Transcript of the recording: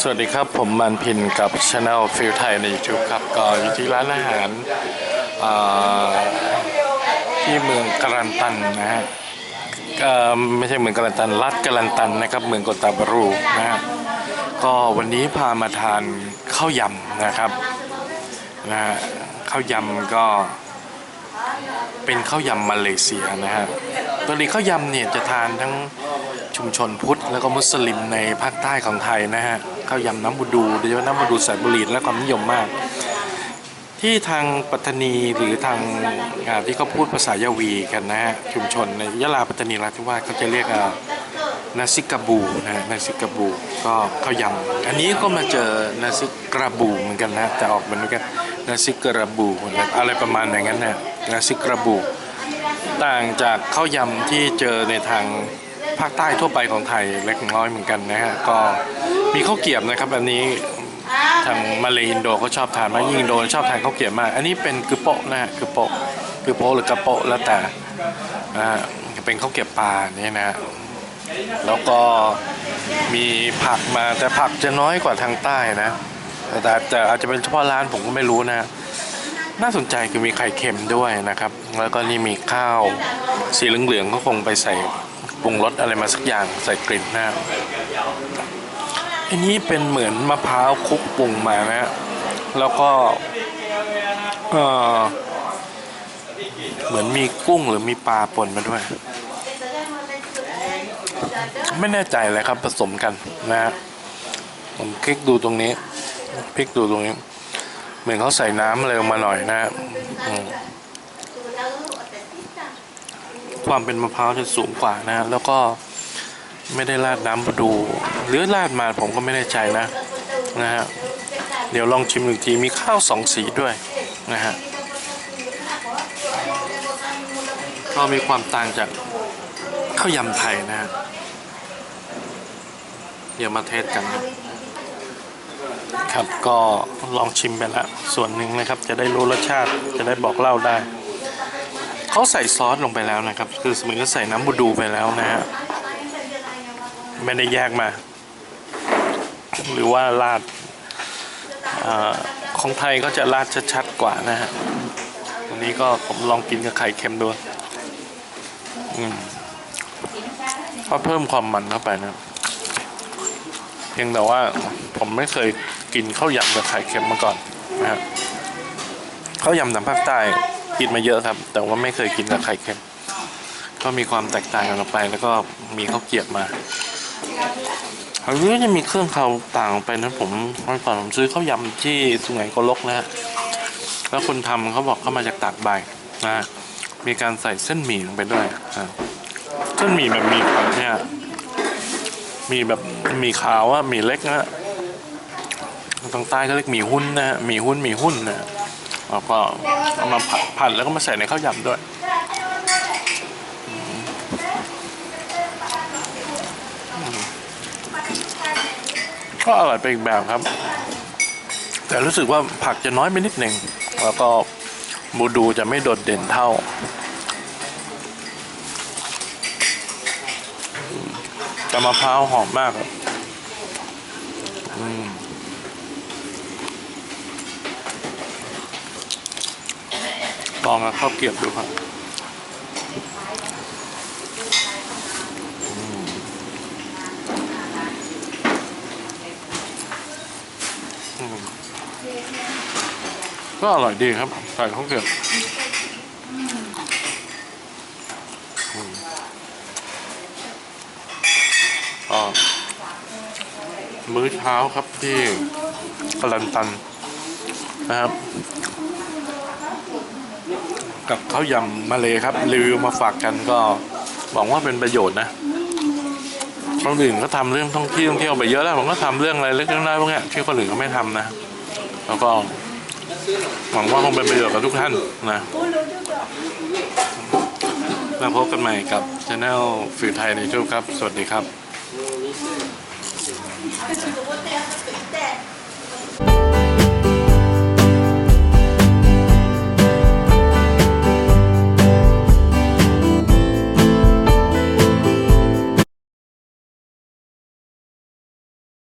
สวัสดีครับผมมันพินกับช anel ฟิลไทยใน YouTube ครับ ก็อยู่ที่ร้านอาหารที่เมืองกาลันตันนะฮะไม่ใช่เมืองกาลันตันรัฐกาลันตันนะครับ เมืองกตาบารูนะฮะก็วันนี้พามาทานข้าวยำนะครับนะฮะข้าวยำก็เป็นข้าวยำมาเลเซียนะฮะปกติข้าวยำเนี่ยจะทานทั้ง ชุมชนพุทธแล้วก็มุสลิมในภาคใต้ของไทยนะฮะข้าวยำน้ำบูดูโดยเฉพาะน้ำบูดูสายบุรีและความนิยมมาก ที่ทางปัตตานีหรือทางที่เขาพูดภาษายาวีกันนะฮะชุมชนในยะลาปัตตานีราธิวาสเขาจะเรียกนาซิกาบูนะนาซิกาบูก็ข้าวยำอันนี้ก็มาเจอนาซิกราบูเหมือนกันนะแต่ออกเป็นเหมือนกันนาซิกราบูอะไรประมาณอย่างนั้นนะนาซิกราบูต่างจากข้าวยำที่เจอในทาง ภาคใต้ทั่วไปของไทยเล็กน้อยเหมือนกันนะฮะก็มีข้าวเกรียบนะครับ อันนี้ทางมาเลอินโดก็ชอบทานมากยิ่งอินโดชอบทานข้าวเกรียบมาก อันนี้เป็นกึโปะนะฮะกึโปะกึโปะหรือกระโปะแล้วแต่นะฮะเป็นข้าวเกรียบปลาเนี่ยนะฮะแล้วก็มีผักมาแต่ผักจะน้อยกว่าทางใต้นะแต่แต่อาจจะเป็นเฉพาะร้านผมก็ไม่รู้นะ น่าสนใจคือมีไข่เค็มด้วยนะครับ แล้วก็นี่มีข้าวสีเหลืองๆก็คงไปใส่ ปรุงรสอะไรมาสักอย่างใส่กลิ่นนะอันนี้เป็นเหมือนมะพร้าวคลุกปรุงมานะ แล้วก็เออเหมือนมีกุ้งหรือมีปลาปนมาด้วย ไม่แน่ใจเลยครับผสมกันนะฮะผมคลิกดูตรงนี้พลิกดูตรงนี้ เหมือนเขาใส่น้ำอะไรลงมาหน่อยนะ ความเป็นมะพร้าวจะสูงกว่านะฮะแล้วก็ไม่ได้ราดน้ำดู หรือราดมาผมก็ไม่แน่ใจนะนะฮะเดี๋ยวลองชิมหนึ่งทีมีข้าวสองสีด้วยนะฮะก็มีความต่างจากข้าวยำไทยนะฮะเดี๋ยวมาเทสกันนะครับก็ลองชิมไปแล้วส่วนหนึ่งนะครับจะได้รู้รสชาติจะได้บอกเล่าได้ เขาใส่ซอสลงไปแล้วนะครับ คือเหมือนก็ใส่น้ำบูดูไปแล้วนะฮะไม่ได้แยกมา หรือว่าราดอของไทยก็จะราดชัดๆกว่านะฮะวันนี้ก็ผมลองกินกับไข่เค็มดูอืมก็เพิ่มความมันเข้าไปนะ เพียงแต่ว่าผมไม่เคยกินข้าวยำกับไข่เค็มมาก่อนนะฮะข้าวยำทางภาคใต้ กินมาเยอะครับ แต่ว่าไม่เคยกินกับไข่เค็ม ก็มีความแตกต่างกันออกไป แล้วก็มีข้าวเกียบมาอันนี้จะมีเครื่องเขาต่างออกไปนะผมเมื่อก่อนผมซื้อข้าวยำที่สุไหงโกลกนะฮะแล้วคนทำเขาบอกเขามาจากตากใบนะมีการใส่เส้นหมี่ลงไปด้วยเส้นหมี่แบบหมี่ผัดเนี่ยมีแบบหมีขาวอะหมีเล็กนะทางใต้ก็เรียกหมีหุ้นนะฮะหมีหุ้นหมีหุ้นนะ ฮะแล้วก็เอามาผัดผัดแล้วก็มาใส่ในข้าวยำด้วยก็อร่อยไปอีกแบบครับ แต่รู้สึกว่าผักจะน้อยไปนิดหนึ่งแล้วก็บูดูจะไม่โดดเด่นเท่า แต่มะพร้าวหอมมากครับอืม ลองกับข้าวเกรียบดูครับก็อร่อยดีครับ ใส่ข้าวเกรียบก็มื้อเช้าครับที่กลันตันนะครับ กับข้าวยำมาเลยครับรีวิวมาฝากกันก็หวังว่าเป็นประโยชน์นะคนอื่นก็ทำเรื่องท่องเที่ยวท่องเที่ยวไปเยอะแล้วผมก็ทำเรื่องอะไรเล็กๆน้อยๆพวกนี้ที่คนอื่นเขาไม่ทำนะ แล้วก็หวังว่าคงเป็นประโยชน์กับทุกท่านนะแล้วพบกันใหม่กับช anel ฟิวไทยในทูบครับ สวัสดีครับ